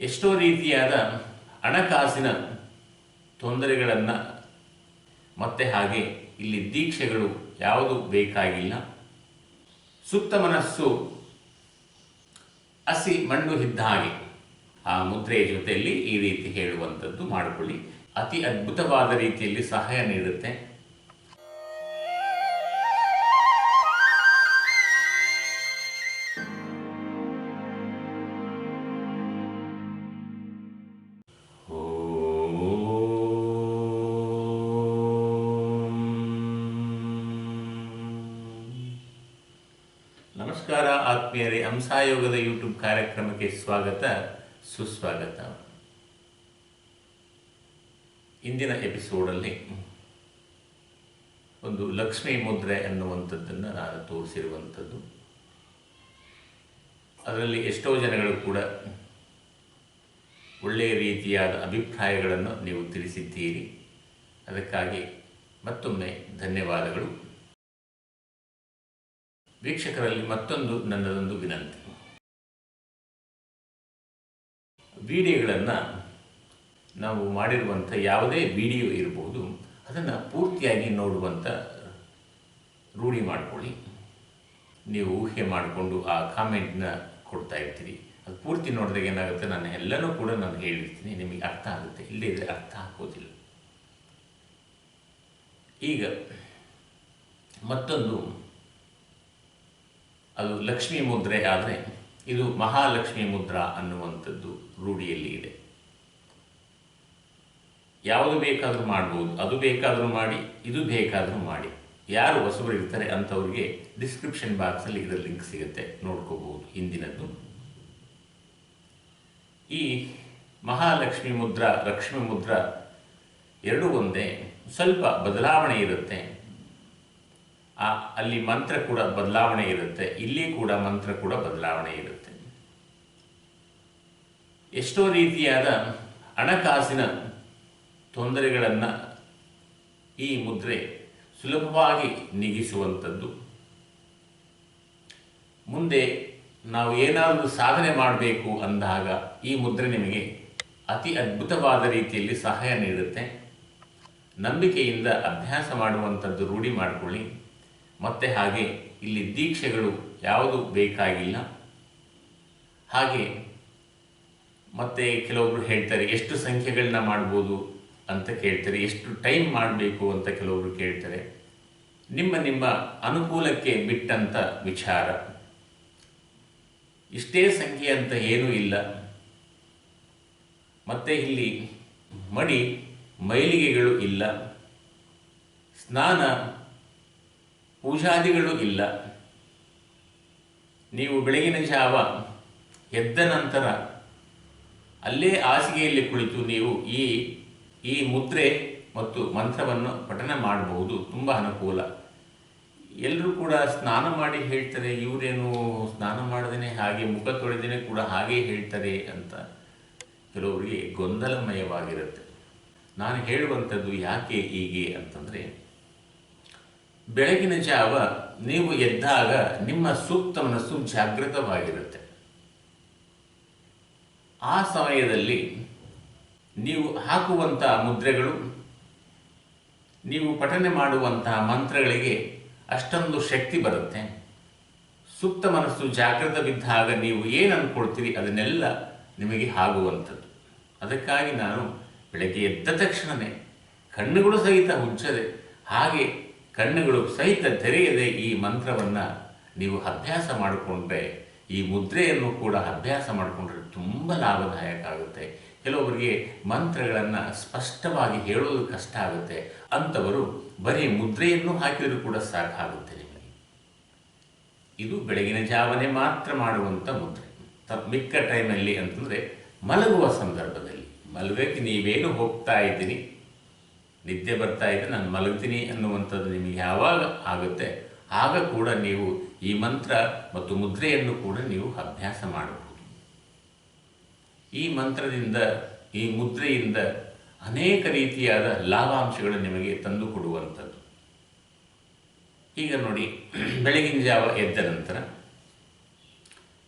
ಎಷ್ಟೋ ರೀತಿಯಾದ ಹಣಕಾಸಿನ ತೊಂದರೆಗಳನ್ನು ಮತ್ತೆ ಹಾಗೆ ಇಲ್ಲಿ ದೀಕ್ಷೆಗಳು ಯಾವುದು ಬೇಕಾಗಿಲ್ಲ. ಸುಪ್ತ ಮನಸ್ಸು ಹಸಿ ಮಣ್ಣು ಇದ್ದ ಹಾಗೆ. ಆ ಮುದ್ರೆಯ ಜೊತೆಯಲ್ಲಿ ಈ ರೀತಿ ಹೇಳುವಂಥದ್ದು ಮಾಡಿಕೊಳ್ಳಿ. ಅತಿ ಅದ್ಭುತವಾದ ರೀತಿಯಲ್ಲಿ ಸಹಾಯ ನೀಡುತ್ತೆ. ನಮಸ್ಕಾರ, ಆತ್ಮೀಯರೇ. ಹಂಸಾಯೋಗದ ಯೂಟ್ಯೂಬ್ ಕಾರ್ಯಕ್ರಮಕ್ಕೆ ಸ್ವಾಗತ, ಸುಸ್ವಾಗತ. ಇಂದಿನ ಎಪಿಸೋಡಲ್ಲಿ ಒಂದು ಲಕ್ಷ್ಮೀ ಮುದ್ರೆ ಅನ್ನುವಂಥದ್ದನ್ನು ನಾನು ತೋರಿಸಿರುವಂಥದ್ದು. ಅದರಲ್ಲಿ ಎಷ್ಟೋ ಜನಗಳು ಕೂಡ ಒಳ್ಳೆಯ ರೀತಿಯಾದ ಅಭಿಪ್ರಾಯಗಳನ್ನು ನೀವು ತಿಳಿಸಿದ್ದೀರಿ. ಅದಕ್ಕಾಗಿ ಮತ್ತೊಮ್ಮೆ ಧನ್ಯವಾದಗಳು. ವೀಕ್ಷಕರಲ್ಲಿ ಮತ್ತೊಂದು ನನ್ನದೊಂದು ವಿನಂತಿ. ವಿಡಿಯೋಗಳನ್ನು ನಾವು ಮಾಡಿರುವಂಥ ಯಾವುದೇ ವಿಡಿಯೋ ಇರಬಹುದು ಅದನ್ನು ಪೂರ್ತಿಯಾಗಿ ನೋಡುವಂಥ ರೂಢಿ ಮಾಡಿಕೊಳ್ಳಿ. ನೀವು ಊಹೆ ಮಾಡಿಕೊಂಡು ಆ ಕಾಮೆಂಟ್ನ ಕೊಡ್ತಾ ಇರ್ತೀರಿ. ಅದು ಪೂರ್ತಿ ನೋಡಿದಾಗ ಏನಾಗುತ್ತೆ? ನಾನು ಎಲ್ಲರೂ ಕೂಡ ನಾನು ಹೇಳಿರ್ತೀನಿ. ನಿಮಗೆ ಅರ್ಥ ಆಗುತ್ತೆ. ಇಲ್ಲದಿದ್ದರೆ ಅರ್ಥ ಆಗೋದಿಲ್ಲ. ಈಗ ಮತ್ತೊಂದು ಅದು ಲಕ್ಷ್ಮೀ ಮುದ್ರೆ ಆದರೆ ಇದು ಮಹಾಲಕ್ಷ್ಮಿ ಮುದ್ರಾ ಅನ್ನುವಂಥದ್ದು ರೂಢಿಯಲ್ಲಿ ಇದೆ. ಯಾವುದು ಬೇಕಾದರೂ ಮಾಡ್ಬೋದು, ಅದು ಬೇಕಾದರೂ ಮಾಡಿ, ಇದು ಬೇಕಾದರೂ ಮಾಡಿ. ಯಾರು ಹೊಸಬರು ಇರ್ತಾರೆ ಅಂಥವ್ರಿಗೆ ಡಿಸ್ಕ್ರಿಪ್ಷನ್ ಬಾಕ್ಸಲ್ಲಿ ಇದರ ಲಿಂಕ್ ಸಿಗುತ್ತೆ, ನೋಡ್ಕೋಬಹುದು ಹಿಂದಿನದ್ದು. ಈ ಮಹಾಲಕ್ಷ್ಮಿ ಮುದ್ರಾ, ಲಕ್ಷ್ಮಿ ಮುದ್ರಾ ಎರಡೂ ಒಂದೇ ಸ್ವಲ್ಪ ಬದಲಾವಣೆ ಇರುತ್ತೆ. ಆ, ಅಲ್ಲಿ ಮಂತ್ರ ಕೂಡ ಬದಲಾವಣೆ ಇರುತ್ತೆ, ಇಲ್ಲಿ ಕೂಡ ಮಂತ್ರ ಕೂಡ ಬದಲಾವಣೆ ಇರುತ್ತೆ. ಎಷ್ಟೋ ರೀತಿಯಾದ ಹಣಕಾಸಿನ ತೊಂದರೆಗಳನ್ನು ಈ ಮುದ್ರೆ ಸುಲಭವಾಗಿ ನೀಗಿಸುವಂಥದ್ದು. ಮುಂದೆ ನಾವು ಏನಾದರೂ ಸಾಧನೆ ಮಾಡಬೇಕು ಅಂದಾಗ ಈ ಮುದ್ರೆ ನಿಮಗೆ ಅತಿ ಅದ್ಭುತವಾದ ರೀತಿಯಲ್ಲಿ ಸಹಾಯ ನೀಡುತ್ತೆ. ನಂಬಿಕೆಯಿಂದ ಅಭ್ಯಾಸ ಮಾಡುವಂಥದ್ದು ರೂಢಿ ಮಾಡಿಕೊಳ್ಳಿ. ಮತ್ತು ಹಾಗೆ ಇಲ್ಲಿ ದೀಕ್ಷೆಗಳು ಯಾವುದು ಬೇಕಾಗಿಲ್ಲ. ಹಾಗೆ ಮತ್ತೆ ಕೆಲವೊಬ್ರು ಹೇಳ್ತಾರೆ, ಎಷ್ಟು ಸಂಖ್ಯೆಗಳನ್ನ ಮಾಡ್ಬೋದು ಅಂತ ಕೇಳ್ತಾರೆ, ಎಷ್ಟು ಟೈಮ್ ಮಾಡಬೇಕು ಅಂತ ಕೆಲವೊಬ್ರು ಕೇಳ್ತಾರೆ. ನಿಮ್ಮ ನಿಮ್ಮ ಅನುಕೂಲಕ್ಕೆ ಬಿಟ್ಟಂಥ ವಿಚಾರ. ಇಷ್ಟೇ ಸಂಖ್ಯೆ ಅಂತ ಏನೂ ಇಲ್ಲ. ಮತ್ತೆ ಇಲ್ಲಿ ಮಡಿ, ಮೈಲಿಗೆಗಳು ಇಲ್ಲ. ಸ್ನಾನ ಪೂಜಾದಿಗಳು ಇಲ್ಲ. ನೀವು ಬೆಳಗಿನ ಜಾವ ಎದ್ದ ನಂತರ ಅಲ್ಲೇ ಹಾಸಿಗೆಯಲ್ಲಿ ಕುಳಿತು ನೀವು ಈ ಈ ಮುದ್ರೆ ಮತ್ತು ಮಂತ್ರವನ್ನು ಪಠನೆ ಮಾಡಬಹುದು. ತುಂಬ ಅನುಕೂಲ. ಎಲ್ಲರೂ ಕೂಡ ಸ್ನಾನ ಮಾಡಿ ಹೇಳ್ತಾರೆ, ಇವರೇನು ಸ್ನಾನ ಮಾಡದೇನೆ ಹಾಗೆ ಮುಖ ತೊಳೆದೇನೆ ಕೂಡ ಹಾಗೆ ಹೇಳ್ತಾರೆ ಅಂತ. ಕೆಲವರಿಗೆ ಗೊಂದಲಮಯವಾಗಿರುತ್ತೆ. ನಾನು ಹೇಳುವಂಥದ್ದು ಯಾಕೆ ಹೀಗೆ ಅಂತಂದರೆ ಬೆಳಗಿನ ಜಾವ ನೀವು ಎದ್ದಾಗ ನಿಮ್ಮ ಸೂಕ್ತ ಮನಸ್ಸು ಜಾಗೃತವಾಗಿರುತ್ತೆ. ಆ ಸಮಯದಲ್ಲಿ ನೀವು ಹಾಕುವಂತಹ ಮುದ್ರೆಗಳು, ನೀವು ಪಠನೆ ಮಾಡುವಂತಹ ಮಂತ್ರಗಳಿಗೆ ಅಷ್ಟೊಂದು ಶಕ್ತಿ ಬರುತ್ತೆ. ಸೂಕ್ತ ಮನಸ್ಸು ಜಾಗೃತ ಬಿದ್ದಾಗ ನೀವು ಏನು ಅಂದ್ಕೊಳ್ತೀರಿ ಅದನ್ನೆಲ್ಲ ನಿಮಗೆ ಆಗುವಂಥದ್ದು ಅದಕ್ಕಾಗಿ ನಾನು ಬೆಳಗ್ಗೆ ಎದ್ದ ತಕ್ಷಣವೇ ಕಣ್ಣುಗಳು ಸಹಿತ ಹುಚ್ಚದೆ ಹಾಗೆ ಕಣ್ಣುಗಳು ಸಹಿತ ತೆರೆಯದೆ ಈ ಮಂತ್ರವನ್ನು ನೀವು ಅಭ್ಯಾಸ ಮಾಡಿಕೊಂಡ್ರೆ, ಈ ಮುದ್ರೆಯನ್ನು ಕೂಡ ಅಭ್ಯಾಸ ಮಾಡಿಕೊಂಡ್ರೆ ತುಂಬ ಲಾಭದಾಯಕ ಆಗುತ್ತೆ. ಕೆಲವೊಬ್ಬರಿಗೆ ಮಂತ್ರಗಳನ್ನು ಸ್ಪಷ್ಟವಾಗಿ ಹೇಳೋದು ಕಷ್ಟ ಆಗುತ್ತೆ. ಅಂಥವರು ಬರೀ ಮುದ್ರೆಯನ್ನು ಹಾಕಿದರೂ ಕೂಡ ಸಾಕಾಗುತ್ತೆ ನಿಮಗೆ. ಇದು ಬೆಳಗಿನ ಜಾವನೆ ಮಾತ್ರ ಮಾಡುವಂಥ ಮುದ್ರೆ. ಮಿಕ್ಕ ಟೈಮಲ್ಲಿ ಅಂತಂದರೆ ಮಲಗುವ ಸಂದರ್ಭದಲ್ಲಿ. ಮಲಗಕ್ಕೆ ನೀವೇನು ಹೋಗ್ತಾ ಇದ್ದೀನಿ ನಿದ್ದೆ ಬರ್ತಾ ಇದೆ, ನಾನು ಮಲಗ್ತೀನಿ ಅನ್ನುವಂಥದ್ದು ನಿಮಗೆ ಯಾವಾಗ ಆಗುತ್ತೆ, ಆಗ ಕೂಡ ನೀವು ಈ ಮಂತ್ರ ಮತ್ತು ಮುದ್ರೆಯನ್ನು ಕೂಡ ನೀವು ಅಭ್ಯಾಸ ಮಾಡಬಹುದು. ಈ ಮಂತ್ರದಿಂದ, ಈ ಮುದ್ರೆಯಿಂದ ಅನೇಕ ರೀತಿಯಾದ ಲಾಭಾಂಶಗಳು ನಿಮಗೆ ತಂದು ಕೊಡುವಂಥದ್ದು. ಈಗ ನೋಡಿ, ಬೆಳಗಿನ ಜಾವ ಎದ್ದ ನಂತರ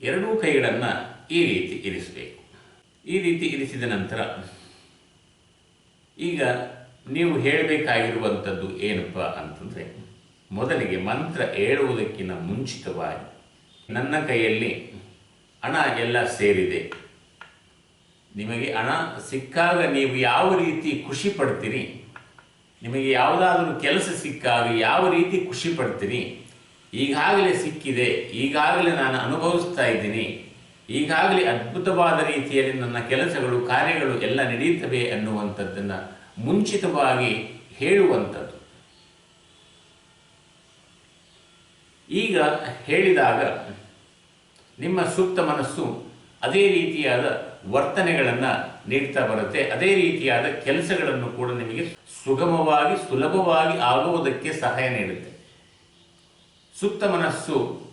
ಎರಡೂ ಕೈಗಳನ್ನು ಈ ರೀತಿ ಇರಿಸಬೇಕು. ಈ ರೀತಿ ಇರಿಸಿದ ನಂತರ ಈಗ ನೀವು ಹೇಳಬೇಕಾಗಿರುವಂಥದ್ದು ಏನಪ್ಪ ಅಂತಂದರೆ, ಮೊದಲಿಗೆ ಮಂತ್ರ ಹೇಳುವುದಕ್ಕಿಂತ ಮುಂಚಿತವಾಗಿ ನನ್ನ ಕೈಯಲ್ಲಿ ಹಣ ಎಲ್ಲ ಸೇರಿದೆ. ನಿಮಗೆ ಹಣ ಸಿಕ್ಕಾಗ ನೀವು ಯಾವ ರೀತಿ ಖುಷಿ ಪಡ್ತೀರಿ? ನಿಮಗೆ ಯಾವುದಾದ್ರೂ ಕೆಲಸ ಸಿಕ್ಕಾಗ ಯಾವ ರೀತಿ ಖುಷಿ ಪಡ್ತೀರಿ? ಈಗಾಗಲೇ ಸಿಕ್ಕಿದೆ, ಈಗಾಗಲೇ ನಾನು ಅನುಭವಿಸ್ತಾ ಇದ್ದೀನಿ, ಈಗಾಗಲೇ ಅದ್ಭುತವಾದ ರೀತಿಯಲ್ಲಿ ನನ್ನ ಕೆಲಸಗಳು, ಕಾರ್ಯಗಳು ಎಲ್ಲ ನಡೆಯುತ್ತವೆ ಅನ್ನುವಂಥದ್ದನ್ನು ಮುಂಚಿತವಾಗಿ ಹೇಳುವಂಥದ್ದು. ಈಗ ಹೇಳಿದಾಗ ನಿಮ್ಮ ಸೂಕ್ತ ಮನಸ್ಸು ಅದೇ ರೀತಿಯಾದ ವರ್ತನೆಗಳನ್ನು ನೀಡ್ತಾ ಬರುತ್ತೆ. ಅದೇ ರೀತಿಯಾದ ಕೆಲಸಗಳನ್ನು ಕೂಡ ನಿಮಗೆ ಸುಗಮವಾಗಿ, ಸುಲಭವಾಗಿ ಆಗುವುದಕ್ಕೆ ಸಹಾಯ ನೀಡುತ್ತೆ. ಸೂಕ್ತ ಮನಸ್ಸು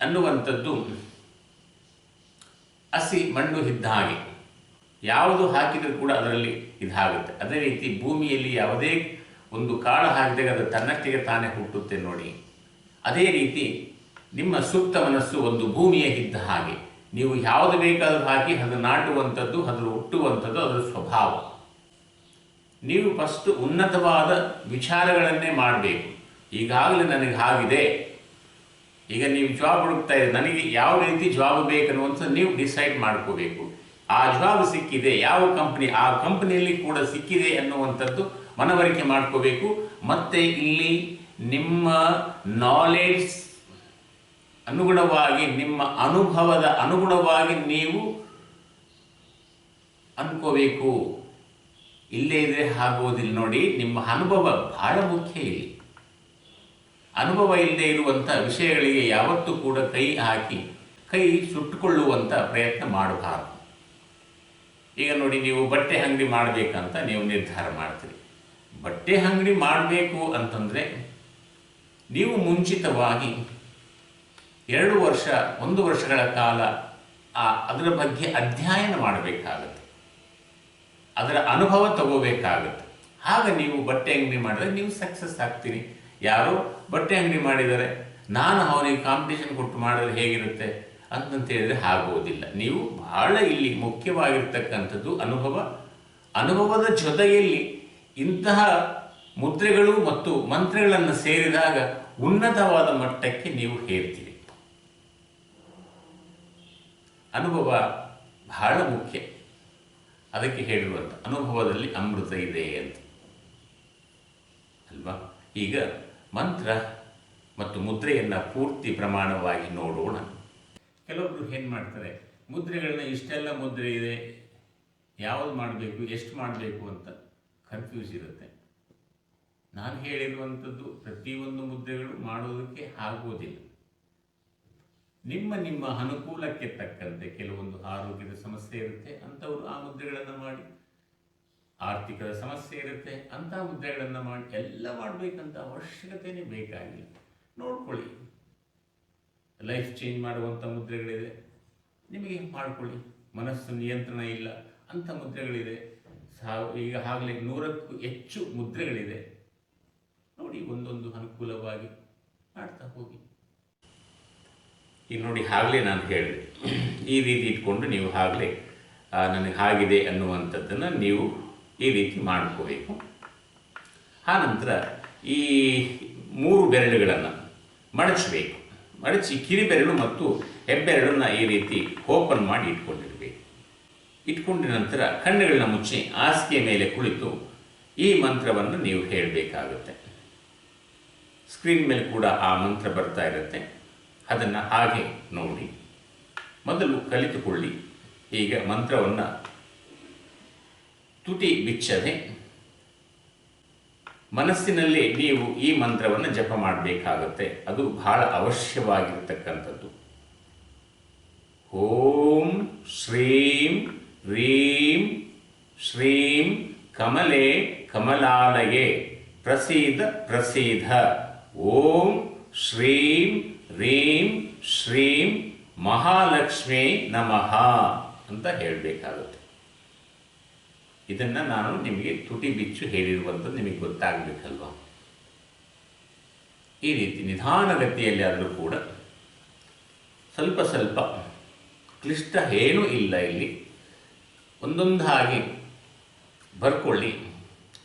ಅನ್ನುವಂಥದ್ದು ಹಸಿ ಮಣ್ಣು ಇದ್ದ ಹಾಗೆ. ಯಾವುದು ಹಾಕಿದರೂ ಕೂಡ ಅದರಲ್ಲಿ ಇದಾಗುತ್ತೆ. ಅದೇ ರೀತಿ ಭೂಮಿಯಲ್ಲಿ ಯಾವುದೇ ಒಂದು ಕಾಳು ಹಾಕಿದಾಗ ಅದು ತನ್ನಷ್ಟಿಗೆ ತಾನೇ ಹುಟ್ಟುತ್ತೆ ನೋಡಿ. ಅದೇ ರೀತಿ ನಿಮ್ಮ ಸೂಕ್ತ ಮನಸ್ಸು ಒಂದು ಭೂಮಿಯ ಇದ್ದ ಹಾಗೆ. ನೀವು ಯಾವುದು ಬೇಕಾದರೂ ಹಾಕಿ ಅದು ನಾಟುವಂಥದ್ದು ಅದರ ಹುಟ್ಟುವಂಥದ್ದು ಅದರ ಸ್ವಭಾವ. ನೀವು ಫಸ್ಟ್ ಉನ್ನತವಾದ ವಿಚಾರಗಳನ್ನೇ ಮಾಡಬೇಕು. ಈಗಾಗಲೇ ನನಗೆ ಆಗಿದೆ ಈಗ ನೀವು ಜಾಬ್ ಹುಡುಕ್ತಾ ಇದ್ದೀರಿ ನನಗೆ ಯಾವ ರೀತಿ ಜಾಬ್ ಬೇಕನ್ನುವಂಥ ನೀವು ಡಿಸೈಡ್ ಮಾಡ್ಕೋಬೇಕು. ಆ ಜಾಬ್ ಸಿಕ್ಕಿದೆ. ಯಾವ ಕಂಪ್ನಿ ಆ ಕಂಪ್ನಿಯಲ್ಲಿ ಕೂಡ ಸಿಕ್ಕಿದೆ ಅನ್ನುವಂಥದ್ದು ಮನವರಿಕೆ ಮಾಡ್ಕೋಬೇಕು. ಮತ್ತೆ ಇಲ್ಲಿ ನಿಮ್ಮ ನಾಲೆಡ್ಜ್ ಅನುಗುಣವಾಗಿ, ನಿಮ್ಮ ಅನುಭವದ ಅನುಗುಣವಾಗಿ ನೀವು ಅನ್ಕೋಬೇಕು. ಇಲ್ಲೇ ಇದ್ರೆ ಆಗೋದಿಲ್ಲ ನೋಡಿ, ನಿಮ್ಮ ಅನುಭವ ಬಹಳ ಮುಖ್ಯ ಇಲ್ಲಿ. ಅನುಭವ ಇಲ್ಲದೆ ಇರುವಂಥ ವಿಷಯಗಳಿಗೆ ಯಾವತ್ತೂ ಕೂಡ ಕೈ ಹಾಕಿ, ಕೈ ಸುಟ್ಟುಕೊಳ್ಳುವಂಥ ಪ್ರಯತ್ನ ಮಾಡಬಾರದು. ಈಗ ನೋಡಿ ನೀವು ಬಟ್ಟೆ ಅಂಗಡಿ ಮಾಡಬೇಕಂತ ನೀವು ನಿರ್ಧಾರ ಮಾಡ್ತೀರಿ. ಬಟ್ಟೆ ಅಂಗಡಿ ಮಾಡಬೇಕು ಅಂತಂದರೆ ನೀವು ಮುಂಚಿತವಾಗಿ ಎರಡು ವರ್ಷ, ಒಂದು ವರ್ಷಗಳ ಕಾಲ ಆ ಅದರ ಬಗ್ಗೆ ಅಧ್ಯಯನ ಮಾಡಬೇಕಾಗತ್ತೆ. ಅದರ ಅನುಭವ ತಗೋಬೇಕಾಗತ್ತೆ. ಆಗ ನೀವು ಬಟ್ಟೆ ಅಂಗಡಿ ಮಾಡಿದ್ರೆ ನೀವು ಸಕ್ಸಸ್ ಆಗ್ತೀರಿ. ಯಾರೋ ಬಟ್ಟೆ ಅಂಗಡಿ ಮಾಡಿದರೆ ನಾನು ಅವನಿಗೆ ಕಾಂಪಿಟೇಷನ್ ಕೊಟ್ಟು ಮಾಡಿದ್ರೆ ಹೇಗಿರುತ್ತೆ? ಅಂತಂತ ಹೇಳಿದ್ರೆ ಆಗುವುದಿಲ್ಲ ನೀವು ಬಹಳ ಇಲ್ಲಿ ಮುಖ್ಯವಾಗಿರ್ತಕ್ಕಂಥದ್ದು ಅನುಭವ, ಅನುಭವದ ಜೊತೆಯಲ್ಲಿ ಇಂತಹ ಮುದ್ರೆಗಳು ಮತ್ತು ಮಂತ್ರಗಳನ್ನು ಸೇರಿದಾಗ ಉನ್ನತವಾದ ಮಟ್ಟಕ್ಕೆ ನೀವು ಹೇರ್ತೀರಿ. ಅನುಭವ ಬಹಳ ಮುಖ್ಯ. ಅದಕ್ಕೆ ಹೇಳಿರುವಂಥ ಅನುಭವದಲ್ಲಿ ಅಮೃತ ಇದೆ ಅಂತ. ಅಲ್ವಾ? ಈಗ ಮಂತ್ರ ಮತ್ತು ಮುದ್ರೆಯನ್ನು ಪೂರ್ತಿ ಪ್ರಮಾಣವಾಗಿ ನೋಡೋಣ. ಕೆಲವೊಬ್ರು ಏನು ಮಾಡ್ತಾರೆ. ಮುದ್ರೆಗಳನ್ನ ಇಷ್ಟೆಲ್ಲ ಮುದ್ರೆ ಇದೆ, ಯಾವುದು ಮಾಡಬೇಕು, ಎಷ್ಟು ಮಾಡಬೇಕು ಅಂತ ಕನ್ಫ್ಯೂಸ್ ಇರುತ್ತೆ. ನಾನು ಹೇಳಿರುವಂಥದ್ದು ಪ್ರತಿಯೊಂದು ಮುದ್ರೆಗಳು ಮಾಡೋದಕ್ಕೆ ಆಗೋದಿಲ್ಲ. ನಿಮ್ಮ ನಿಮ್ಮ ಅನುಕೂಲಕ್ಕೆ ತಕ್ಕಂತೆ ಕೆಲವೊಂದು ಆರೋಗ್ಯದ ಸಮಸ್ಯೆ ಇರುತ್ತೆ, ಅಂಥವ್ರು ಆ ಮುದ್ರೆಗಳನ್ನು ಮಾಡಿ. ಆರ್ಥಿಕದ ಸಮಸ್ಯೆ ಇರುತ್ತೆ, ಅಂಥ ಮುದ್ರೆಗಳನ್ನು ಮಾಡಿ, ಎಲ್ಲ ಮಾಡಬೇಕಂತ ಅವಶ್ಯಕತೆಯೇ ಬೇಕಾಗಿಲ್ಲ. ನೋಡ್ಕೊಳ್ಳಿ. ಲೈಫ್ ಚೇಂಜ್ ಮಾಡುವಂಥ ಮುದ್ರೆಗಳಿದೆ. ನಿಮಗೆ ಮಾಡಿಕೊಳ್ಳಿ. ಮನಸ್ಸು ನಿಯಂತ್ರಣ ಇಲ್ಲ ಅಂಥ ಮುದ್ರೆಗಳಿದೆ. ಸಾವು, ಈಗ ಆಗಲೇ ನೂರಕ್ಕೂ ಹೆಚ್ಚು ಮುದ್ರೆಗಳಿದೆ. ನೋಡಿ ಒಂದೊಂದು ಅನುಕೂಲವಾಗಿ ಮಾಡ್ತಾ ಹೋಗಿ. ಈಗ ನೋಡಿ ಆಗಲೇ ನಾನು ಹೇಳಿದೆ. ಈ ರೀತಿ ಇಟ್ಕೊಂಡು ನೀವು ಆಗಲೇ ನನಗೆ ಆಗಿದೆ ಅನ್ನುವಂಥದ್ದನ್ನು ನೀವು ಈ ರೀತಿ ಮಾಡ್ಕೋಬೇಕು. ಆನಂತರ ಈ ಮೂರು ಬೆರಳುಗಳನ್ನು ಮಡಚಬೇಕು. ಮಡಚಿ ಕಿರಿಬೆರಳು ಮತ್ತು ಹೆಬ್ಬೆರಳನ್ನು ಈ ರೀತಿ ಓಪನ್ ಮಾಡಿ ಇಟ್ಕೊಂಡಿರಬೇಕು. ಇಟ್ಕೊಂಡ ನಂತರ ಕಣ್ಣುಗಳನ್ನ ಮುಚ್ಚಿ ಹಾಸಿಗೆ ಮೇಲೆ ಕುಳಿತು ಈ ಮಂತ್ರವನ್ನು ನೀವು ಹೇಳಬೇಕಾಗುತ್ತೆ. ಸ್ಕ್ರೀನ್ ಮೇಲೆ ಕೂಡ ಆ ಮಂತ್ರ ಬರ್ತಾ ಇರುತ್ತೆ. ಅದನ್ನು ಹಾಗೆ ನೋಡಿ. ಮೊದಲು ಕಲಿತುಕೊಳ್ಳಿ. ಈಗ ಮಂತ್ರವನ್ನು ತುಟಿ ಬಿಚ್ಚದೆ ಮನಸ್ಸಿನಲ್ಲಿ ನೀವು ಈ ಮಂತ್ರವನ್ನು ಜಪ ಮಾಡಬೇಕಾಗುತ್ತೆ. ಅದು ಬಹಳ ಅವಶ್ಯವಾಗಿರ್ತಕ್ಕಂಥದ್ದು. ಓಂ ಶ್ರೀಂ ರೀಂ ಶ್ರೀಂ ಕಮಲೆ ಕಮಲಾಲಯೇ ಪ್ರಸೀದ ಪ್ರಸೀದ. ಓಂ ಶ್ರೀಂ ರೀಂ ಶ್ರೀಂ ಮಹಾಲಕ್ಷ್ಮೀ ನಮಃ ಅಂತ ಹೇಳಬೇಕಾಗುತ್ತೆ. ಇದನ್ನು ನಾನು ನಿಮಗೆ ತುಟಿ ಬಿಚ್ಚು ಹೇಳಿರುವಂಥದ್ದು ನಿಮಗೆ ಗೊತ್ತಾಗಬೇಕಲ್ವ? ಈ ರೀತಿ ನಿಧಾನಗತಿಯಲ್ಲಿ ಆದರೂ ಕೂಡ ಸ್ವಲ್ಪ ಸ್ವಲ್ಪ ಕ್ಲಿಷ್ಟ ಏನೂ ಇಲ್ಲ ಇಲ್ಲಿ. ಒಂದೊಂದಾಗಿ ಬರ್ಕೊಳ್ಳಿ,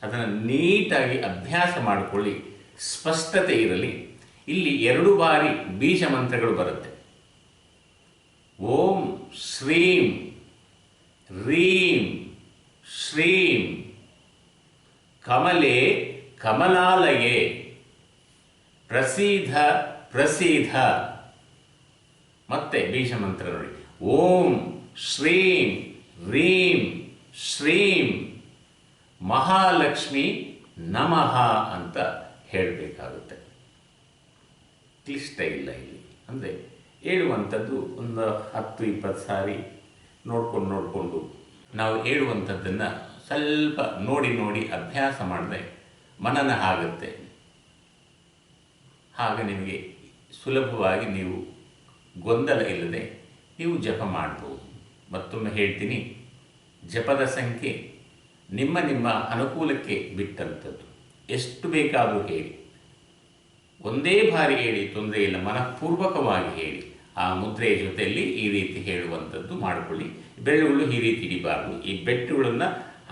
ಅದನ್ನು ನೀಟಾಗಿ ಅಭ್ಯಾಸ ಮಾಡಿಕೊಳ್ಳಿ, ಸ್ಪಷ್ಟತೆ ಇರಲಿ. ಇಲ್ಲಿ ಎರಡು ಬಾರಿ ಬೀಜ ಮಂತ್ರಗಳು ಬರುತ್ತೆ. ಓಂ, ಶ್ರೀಂ, ರೀಂ ಶ್ರೀಂ. ಕಮಲೆ ಕಮಲಾಲಯೇ. ಪ್ರಸೀಧ ಪ್ರಸೀಧ ಮತ್ತೆ ಬೀಜ ಮಂತ್ರ ನೋಡಿ. ಓಂ ಶ್ರೀಂ, ರೀಂ, ಶ್ರೀಂ. ಮಹಾಲಕ್ಷ್ಮಿ ನಮಃ ಅಂತ ಹೇಳಬೇಕಾಗುತ್ತೆ. ಕ್ಲಿಷ್ಟ ಇಲ್ಲ ಇಲ್ಲಿ. ಅಂದರೆ ಹೇಳುವಂಥದ್ದು ಒಂದು ಹತ್ತು, ಇಪ್ಪತ್ತು ಸಾರಿ ನೋಡ್ಕೊಂಡು, ನೋಡಿಕೊಂಡು ನಾವು ಹೇಳುವಂಥದ್ದನ್ನು ಸ್ವಲ್ಪ ನೋಡಿ ನೋಡಿ ಅಭ್ಯಾಸ ಮಾಡಿದ್ರೆ ಮನನ ಆಗುತ್ತೆ ಆಗ ನಿಮಗೆ ಸುಲಭವಾಗಿ ನೀವು ಗೊಂದಲ ಇಲ್ಲದೆ ನೀವು ಜಪ ಮಾಡ್ಬೋದು. ಮತ್ತೊಮ್ಮೆ ಹೇಳ್ತೀನಿ, ಜಪದ ಸಂಖ್ಯೆ ನಿಮ್ಮ ನಿಮ್ಮ ಅನುಕೂಲಕ್ಕೆ ಬಿಟ್ಟಂಥದ್ದು. ಎಷ್ಟು ಬೇಕಾದರೂ ಹೇಳಿ. ಒಂದೇ ಬಾರಿ ಹೇಳಿ, ತೊಂದರೆ ಇಲ್ಲ, ಮನಃಪೂರ್ವಕವಾಗಿ ಹೇಳಿ. ಆ ಮುದ್ರೆಯ ಜೊತೆಯಲ್ಲಿ ಈ ರೀತಿ ಹೇಳುವಂಥದ್ದು ಮಾಡಿಕೊಳ್ಳಿ. ಬೆರಳುಗಳು ಈ ರೀತಿ ಇಡಬಾರ್ದು ಈ ಬೆಟ್ಟುಗಳನ್ನು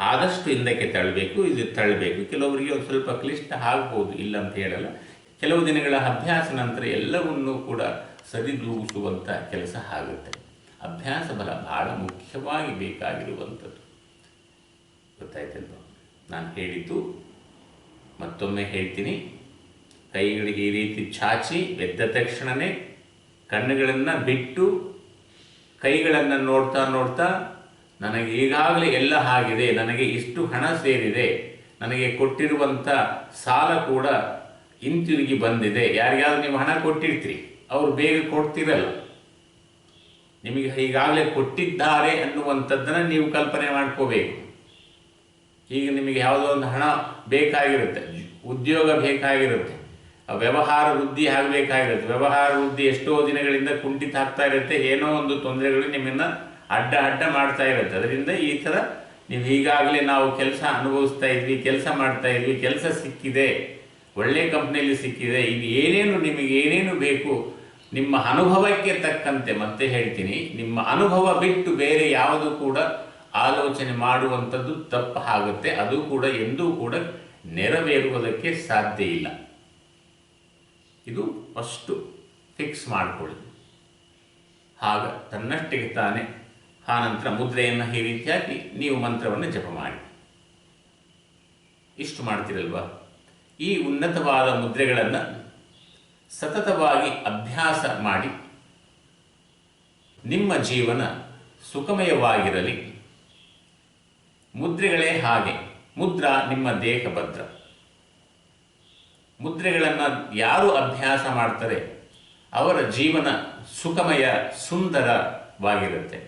ಆದಷ್ಟು ಹಿಂದಕ್ಕೆ ತಳ್ಳಬೇಕು, ಇದು ತಳ್ಳಬೇಕು. ಕೆಲವರಿಗೆ ಒಂದು ಸ್ವಲ್ಪ ಕ್ಲಿಷ್ಟ ಆಗ್ಬೋದು, ಇಲ್ಲ ಅಂತ ಹೇಳಲ್ಲ. ಕೆಲವು ದಿನಗಳ ಅಭ್ಯಾಸ ನಂತರ ಎಲ್ಲವನ್ನೂ ಕೂಡ ಸರಿದೂಗಿಸುವಂಥ ಕೆಲಸ ಆಗುತ್ತೆ. ಅಭ್ಯಾಸ ಬಲ ಬಹಳ ಮುಖ್ಯವಾಗಿ ಬೇಕಾಗಿರುವಂಥದ್ದು. ಗೊತ್ತಾಯ್ತಲ್ವ? ನಾನು ಹೇಳಿದ್ದು ಮತ್ತೊಮ್ಮೆ ಹೇಳ್ತೀನಿ. ಕೈಗಳಿಗೆ ಈ ರೀತಿ ಚಾಚಿ ಎದ್ದ ತಕ್ಷಣವೇ ಕಣ್ಣುಗಳನ್ನು ಬಿಟ್ಟು ಕೈಗಳನ್ನು ನೋಡ್ತಾ ನೋಡ್ತಾ ನನಗೆ ಈಗಾಗಲೇ ಎಲ್ಲ ಆಗಿದೆ, ನನಗೆ ಇಷ್ಟು ಹಣ ಸೇರಿದೆ, ನನಗೆ ಕೊಟ್ಟಿರುವಂಥ ಸಾಲ ಕೂಡ ಹಿಂತಿರುಗಿ ಬಂದಿದೆ. ಯಾರಿಗಾದ್ರೂ ನೀವು ಹಣ ಕೊಟ್ಟಿರ್ತೀರಿ, ಅವರು ಬೇಗ ಕೊಡ್ತಿರಲ್ಲ. ನಿಮಗೆ ಈಗಾಗಲೇ ಕೊಟ್ಟಿದ್ದಾರೆ ಅನ್ನುವಂಥದ್ದನ್ನು ನೀವು ಕಲ್ಪನೆ ಮಾಡ್ಕೋಬೇಕು. ಈಗ ನಿಮಗೆ ಯಾವುದೋ ಒಂದು ಹಣ ಬೇಕಾಗಿರುತ್ತೆ, ಉದ್ಯೋಗ ಬೇಕಾಗಿರುತ್ತೆ. ವ್ಯವಹಾರ ವೃದ್ಧಿ ಆಗಬೇಕಾಗಿರುತ್ತೆ. ವ್ಯವಹಾರ ವೃದ್ಧಿ ಎಷ್ಟೋ ದಿನಗಳಿಂದ ಕುಂಠಿತ ಆಗ್ತಾ ಇರುತ್ತೆ. ಏನೋ ಒಂದು ತೊಂದರೆಗಳು ನಿಮ್ಮನ್ನು ಅಡ್ಡ ಅಡ್ಡ ಮಾಡ್ತಾ ಇರುತ್ತೆ. ಅದರಿಂದ ಈ ಥರ ನೀವು ಈಗಾಗಲೇ ನಾವು ಕೆಲಸ ಅನುಭವಿಸ್ತಾ ಇದ್ವಿ, ಕೆಲಸ ಮಾಡ್ತಾ ಇದ್ವಿ, ಕೆಲಸ ಸಿಕ್ಕಿದೆ, ಒಳ್ಳೆ ಕಂಪ್ನಿಯಲ್ಲಿ ಸಿಕ್ಕಿದೆ ಇದು ಏನೇನು ನಿಮಗೆ ಏನೇನು ಬೇಕು, ನಿಮ್ಮ ಅನುಭವಕ್ಕೆ ತಕ್ಕಂತೆ ಮತ್ತೆ ಹೇಳ್ತೀನಿ, ನಿಮ್ಮ ಅನುಭವ ಬಿಟ್ಟು ಬೇರೆ ಯಾವುದು ಕೂಡ ಆಲೋಚನೆ ಮಾಡುವಂಥದ್ದು ತಪ್ಪು ಆಗುತ್ತೆ ಅದು ಕೂಡ ಎಂದೂ ಕೂಡ ನೆರವೇರುವುದಕ್ಕೆ ಸಾಧ್ಯ ಇಲ್ಲ. ಇದು ಫಸ್ಟು ಫಿಕ್ಸ್ ಮಾಡಿಕೊಳ್ಳಿ. ಆಗ ತನ್ನಷ್ಟಿಗೆ ತಾನೆ ಆ ನಂತರ ಮುದ್ರೆಯನ್ನು ಈ ರೀತಿಯಾಗಿ ನೀವು ಮಂತ್ರವನ್ನು ಜಪ ಮಾಡಿ. ಇಷ್ಟು ಮಾಡ್ತೀರಲ್ವಾ? ಈ ಉನ್ನತವಾದ ಮುದ್ರೆಗಳನ್ನು ಸತತವಾಗಿ ಅಭ್ಯಾಸ ಮಾಡಿ ನಿಮ್ಮ ಜೀವನ ಸುಖಮಯವಾಗಿರಲಿ. ಮುದ್ರೆಗಳೇ ಹಾಗೆ. ಮುದ್ರಾ ನಿಮ್ಮ ದೇಹ ಭದ್ರ ಮುದ್ರೆಗಳನ್ನು ಯಾರು ಅಭ್ಯಾಸ ಮಾಡ್ತಾರೆ, ಅವರ ಜೀವನ ಸುಖಮಯ, ಸುಂದರವಾಗಿರುತ್ತೆ,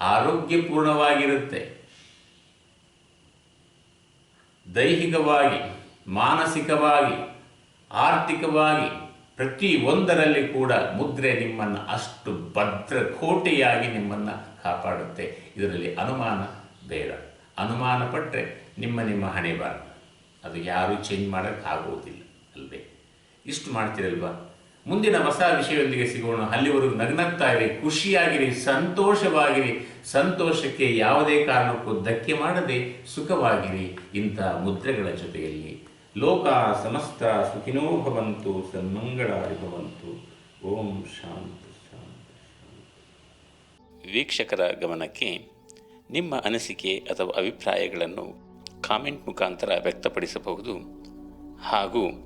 ಆರೋಗ್ಯಪೂರ್ಣವಾಗಿರುತ್ತೆ. ದೈಹಿಕವಾಗಿ, ಮಾನಸಿಕವಾಗಿ, ಆರ್ಥಿಕವಾಗಿ ಪ್ರತಿ ಒಂದರಲ್ಲಿ ಕೂಡ ಮುದ್ರೆ ನಿಮ್ಮನ್ನು ಅಷ್ಟು ಭದ್ರ ಕೋಟೆಯಾಗಿ ನಿಮ್ಮನ್ನು ಕಾಪಾಡುತ್ತೆ. ಇದರಲ್ಲಿ ಅನುಮಾನ ಬೇಡ. ಅನುಮಾನ ಪಟ್ಟರೆ ನಿಮ್ಮ ನಿಮ್ಮ ಹಣೆ ಬಾರ ಅದು ಯಾರೂ ಚೇಂಜ್ ಮಾಡೋಕ್ಕಾಗುವುದಿಲ್ಲ ಅಲ್ವೇ ಇಷ್ಟು ಮಾಡ್ತೀರಲ್ವಾ? ಮುಂದಿನ ಹೊಸ ವಿಷಯದೊಂದಿಗೆ ಸಿಗೋಣ. ಅಲ್ಲಿವರೆಗೂ ನಗ್ನಗ್ತಾ ಇರಿ ಖುಷಿಯಾಗಿರಿ, ಸಂತೋಷವಾಗಿರಿ. ಸಂತೋಷಕ್ಕೆ ಯಾವುದೇ ಕಾರಣಕ್ಕೂ ಧಕ್ಕೆ ಮಾಡದೆ ಸುಖವಾಗಿರಿ. ಇಂಥ ಮುದ್ರೆಗಳ ಜೊತೆಯಲ್ಲಿ ಲೋಕ ಸಮಸ್ತ ಸುಖಿನೋ ಭವಂತು ಸನ್ಮಂಗಳಾರಿ ಭವಂತು ಓಂ ಶಾಂತಿ ಶಾಂತಿ. ವೀಕ್ಷಕರ ಗಮನಕ್ಕೆ ನಿಮ್ಮ ಅನಿಸಿಕೆ ಅಥವಾ ಅಭಿಪ್ರಾಯಗಳನ್ನು ಕಾಮೆಂಟ್ ಮುಖಾಂತರ ವ್ಯಕ್ತಪಡಿಸಬಹುದು. ಹಾಗೂ